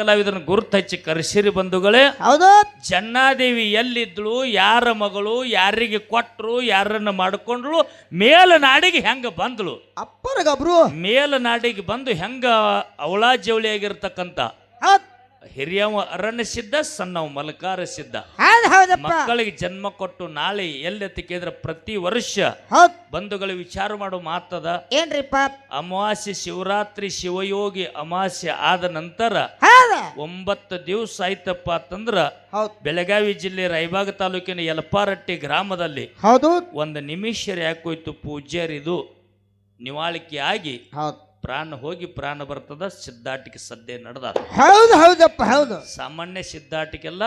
ಕಲಾವಿದರನ್ನ ಗುರುತು ಹಚ್ಚಿ ಕರೆಸಿರಿ ಬಂಧುಗಳೇ. ಹೌದು. ಜನ್ನಾದೇವಿ ಎಲ್ಲಿದ್ಳು ಯಾರ ಮಗಳು ಯಾರಿಗೆ ಕೊಟ್ರು ಯಾರನ್ನ ಮಾಡ್ಕೊಂಡ್ಳು ಮೇಲನಾಡಿಗೆ ಹೆಂಗ ಬಂದ್ಳು. ಅಪ್ಪರ ಗಬ್ರು. ಮೇಲನಾಡಿಗೆ ಬಂದು ಹೆಂಗ ಅವಳ ಜವಳಿ ಆಗಿರ್ತಕ್ಕಂತ. ಹಿರಿಯವ ಅರಣ್ಯ ಸಿದ್ಧ ಸಣ್ಣವ ಮಲಕಾರ ಸಿದ್ಧ ಹೌದ್ ಹೌದಪ್ಪ. ಮಕ್ಕಳಿಗೆ ಜನ್ಮ ಕೊಟ್ಟು ನಾಳೆ ಎಲ್ಲಿ ಕೇಳಿದ್ರೆ ಪ್ರತಿ ವರ್ಷ ಹೌದ್. ಬಂಧುಗಳು ವಿಚಾರ ಮಾಡೋ ಮಾತದ. ಏನ್ರಿಪ್ಪ ಅಮಾವಾಸ್ಯೆ ಶಿವರಾತ್ರಿ ಶಿವಯೋಗಿ ಅಮಾವಾಸ್ಯೆ ಆದ ನಂತರ ಹೌದ. ಒಂಬತ್ತು ದಿವಸ ಆಯ್ತಪ್ಪ ಅಂತಂದ್ರ ಹೌದ್. ಬೆಳಗಾವಿ ಜಿಲ್ಲೆ ರೈಬಾಗ ತಾಲೂಕಿನ ಯಲಪಾರಟ್ಟಿ ಗ್ರಾಮದಲ್ಲಿ ಹೌದು. ಒಂದು ನಿಮಿಷ ಯಾಕೋಯ್ತು ಪೂಜ್ಯರಿದು ನಿವಾಳಿಕೆ ಆಗಿ ಹೌದ್. ಪ್ರಾಣ ಹೋಗಿ ಪ್ರಾಣ ಬರ್ತದ ಸಿದ್ಧಾಟಿಕೆ ಸದ್ದೆ ನಡೆದ ಹೌದು ಹೌದಪ್ಪ ಹೌದು. ಸಾಮಾನ್ಯ ಸಿದ್ಧಾಟಿಕೆಲ್ಲ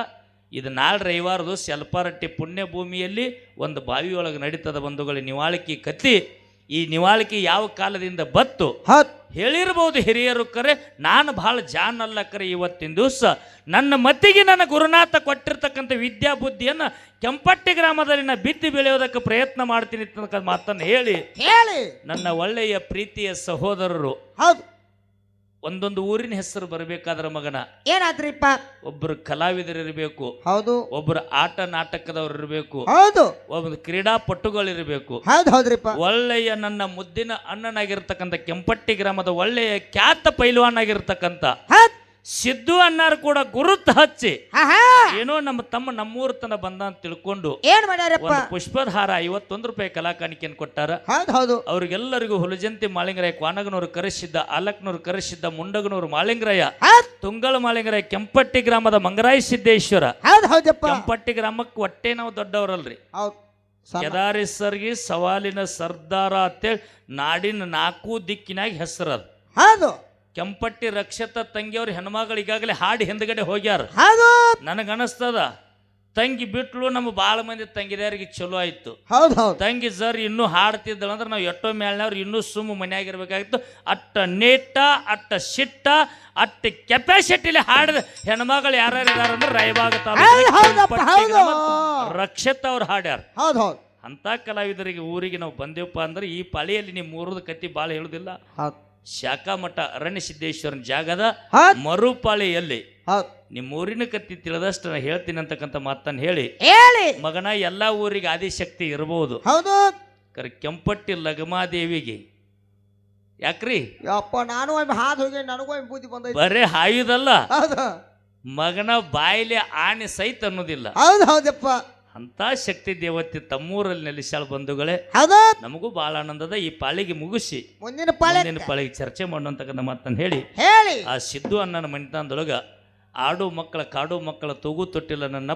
ಇದು ನಾಳೆ ರವಿವಾರದು ಸೆಲ್ಪಾರಟ್ಟಿ ಪುಣ್ಯ ಭೂಮಿಯಲ್ಲಿ ಒಂದು ಬಾವಿಯೊಳಗೆ ನಡೀತದ ಬಂಧುಗಳ ನಿವಾಳಿಕೆ ಕತ್ತಿ ಈ ನಿವಾಳಿಕೆ ಯಾವ ಕಾಲದಿಂದ ಬತ್ತು ಹೇಳಿರ್ಬೋದು ಹಿರಿಯರು ಕರೆ ನಾನು ಬಹಳ ಜಾನ್ ಅಲ್ಲ ಕರೆ ಇವತ್ತಿನ ದಿವಸ. ನನ್ನ ಮತ್ತಿಗೆ ನನ್ನ ಗುರುನಾಥ ಕೊಟ್ಟಿರ್ತಕ್ಕಂಥ ವಿದ್ಯಾ ಬುದ್ಧಿಯನ್ನು ಕೆಂಪಟ್ಟಿ ಗ್ರಾಮದಲ್ಲಿ ನಾ ಬಿತ್ತಿ ಬೆಳೆಯೋದಕ್ಕೆ ಪ್ರಯತ್ನ ಮಾಡ್ತೀನಿ ಅಂತ ಮಾತನ್ನು ಹೇಳಿ. ಹೇಳಿ. ನನ್ನ ಒಳ್ಳೆಯ ಪ್ರೀತಿಯ ಸಹೋದರರು. ಹೌದು. ಒಂದೊಂದು ಊರಿನ ಹೆಸರು ಬರಬೇಕಾದ್ರ ಮಗನ. ಏನಾದ್ರಿಪ್ಪ? ಒಬ್ಬರು ಕಲಾವಿದರಿರಬೇಕು ಹೌದು. ಒಬ್ಬರು ಆಟ ನಾಟಕದವ್ರು ಇರಬೇಕು. ಹೌದು. ಒಬ್ಬರು ಕ್ರೀಡಾಪಟುಗಳಿರಬೇಕು ಹೌದು ಹೌದ್ರಿಪ್ಪ. ಒಳ್ಳೆಯ ನನ್ನ ಮುದ್ದಿನ ಅಣ್ಣನಾಗಿರ್ತಕ್ಕಂಥ ಕೆಂಪಟ್ಟಿ ಗ್ರಾಮದ ಒಳ್ಳೆಯ ಖ್ಯಾತ ಪೈಲ್ವಾನ್ ಆಗಿರ್ತಕ್ಕಂಥ ಸಿದ್ದು ಅನ್ನಾರು ಕೂಡ ಗುರುತ್ ಹಚ್ಚಿ ಏನೋ ನಮ್ಮ ತಮ್ಮ ನಮ್ಮೂರ ತನ ಬಂದ ಅಂತ ತಿಳ್ಕೊಂಡು ಏನ್ ಮಾಡ್ಯಾರಪ್ಪ? ಒಂದು ಪುಷ್ಪದ ಹಾರ ಐವತ್ತೊಂದು ರೂಪಾಯಿ ಕಲಾಕಾಣಿಕೆಯನ್ನು ಕೊಟ್ಟಾರ. ಹೌದು ಹೌದು. ಅವ್ರಿಗೆಲ್ಲರಿಗೂ ಹುಲಜಂತಿ ಮಾಳಿಂಗರಾಯ ಕ್ವಾನಗನೂರು ಕರೆಸಿದ್ದ ಅಲಕ್ನೂರು ಕರೆಸಿದ್ದ ಮುಂಡಗನೂರು ಮಾಲಿಂಗರಾಯ ತುಂಗಲ್ ತುಂಗಳ ಮಾಳಿಂಗರಾಯ ಕೆಂಪಟ್ಟಿ ಗ್ರಾಮದ ಮಂಗರಾಯ ಸಿದ್ದೇಶ್ವರ. ಹೌದು ಹೌದಪ್ಪ ಕೆಂಪಟ್ಟಿ ಗ್ರಾಮಕ್ಕೆ ಒಟ್ಟೆ ನಾವು ದೊಡ್ಡವರಲ್ರಿ. ಹೌದು. ಕೆದಾರಿ ಸರ್ಗಿ ಸವಾಲಿನ ಸರ್ದಾರ ಅಂತೇಳಿ ನಾಡಿನ ನಾಲ್ಕು ದಿಕ್ಕಿನಾಗ ಹೆಸರದು ಹೌದು. ಕೆಂಪಟ್ಟಿ ರಕ್ಷತ ತಂಗಿಯವ್ರ ಹೆಣ್ಮಗಳು ಈಗಾಗಲೇ ಹಾಡಿ ಹಿಂದ್ಗಡೆ ಹೋಗ್ಯಾರ. ಹೌದು. ನನಗನಸ್ತದ. ತಂಗಿ ಬಿಟ್ಲು ನಮ್ಮ ಬಾಳ ಮಂದಿ ತಂಗಿದಾರಿಗೆ ಚಲೋ ಆಯ್ತು. ಹೌದು ಹೌದು. ತಂಗಿ ಸರ್ ಇನ್ನೂ ಹಾಡ್ತಿದ್ದಳು ಅಂದ್ರೆ ನಾವು ಎಷ್ಟೋ ಮೇಲ್ನವ್ರು ಇನ್ನೂ ಸುಮ್ಮ ಮನೆಯಾಗಿರ್ಬೇಕಾಗಿತ್ತು. ಅಟ್ಟ ನೇಟ ಅಟ್ಟ ಶಿಟ್ಟ ಅಟ್ಟ ಕೆಪಾಸಿಟಿಲಿ ಹಾಡಿದ ಹೆಣ್ಮಗಳು ಯಾರ್ಯಾರು ಇದಾರೆ ಅಂದ್ರೆ ರಾಯಬಾಗ ಹೌದು. ರಕ್ಷತ್ ಅವ್ರು ಹಾಡ್ಯಾರ. ಹೌದು ಹೌದು. ಅಂತ ಕಲಾವಿದರಿಗೆ ಊರಿಗೆ ನಾವು ಬಂದೇವಪ್ಪ ಅಂದ್ರೆ ಈ ಪಾಳಿಯಲ್ಲಿ ನಿಮ್ಮ ಮೂರದ ಕತ್ತಿ ಭಾಳ ಹೇಳುದಿಲ್ಲ. ಶಾಖಾಮಠ ಅರಣ್ಯ ಸಿದ್ದೇಶ್ವರನ ಜಾಗದ ಮರುಪಾಳೆಯಲ್ಲಿ ಮರುಪಾಳಿಯಲ್ಲಿ. ಹೌದು. ನಿಮ್ಮ ಊರಿನ ಕತ್ತಿ ತಿಳಿದಷ್ಟು ನಾನು ಹೇಳ್ತೀನಿ ಅಂತಕ್ಕಂಥ ಮಾತನ್ನು ಹೇಳಿ. ಹೇಳಿ. ಮಗನ ಎಲ್ಲ ಊರಿಗೆ ಆದಿಶಕ್ತಿ ಇರಬಹುದು ಹೌದು. ಕರೆ ಕೆಂಪಟ್ಟಿ ಲಗಮಾದೇವಿಗೆ. ಯಾಕ್ರಿ? ಯಪ್ಪ ನಾನು ಒಮ್ಮೆ ಹಾದು ಹೋಗಿ ನನಗೂ ಒಮ್ಮೆ ಬುದ್ಧಿ ಬಂದೈತಿ. ಬರೇ ಹಾಯುದಲ್ಲ. ಹೌದು. ಮಗನ ಬಾಯಿಲೆ ಆನೆ ಸಹಿತ ಅನ್ನೋದಿಲ್ಲ. ಹೌದು ಹೌದಪ್ಪ. ಅಂತ ಶಕ್ತಿ ದೇವತೆ ತಮ್ಮೂರಲ್ಲಿ ನೆಲೆಸಾಳ ಬಂಧುಗಳೇ. ಹೌದು. ನಮಗೂ ಬಹಳ ಆನಂದದ ಈ ಪಾಳಿಗೆ ಮುಗಿಸಿ. ಮುಂದಿನ ಪಾಳೆ ಮುಂದಿನ ಪಾಳಿಗೆ ಚರ್ಚೆ ಮಾಡುವಂತಕ್ಕಂಥ ಮಾತನ್ನು ಹೇಳಿ. ಹೇಳಿ. ಆ ಸಿದ್ದು ಅಣ್ಣನ ಮನೆತನದೊಳಗ ಆಡು ಮಕ್ಕಳ ಕಾಡು ಮಕ್ಕಳ ತೂಗು ತೊಟ್ಟಿಲ್ಲ ನನ್ನ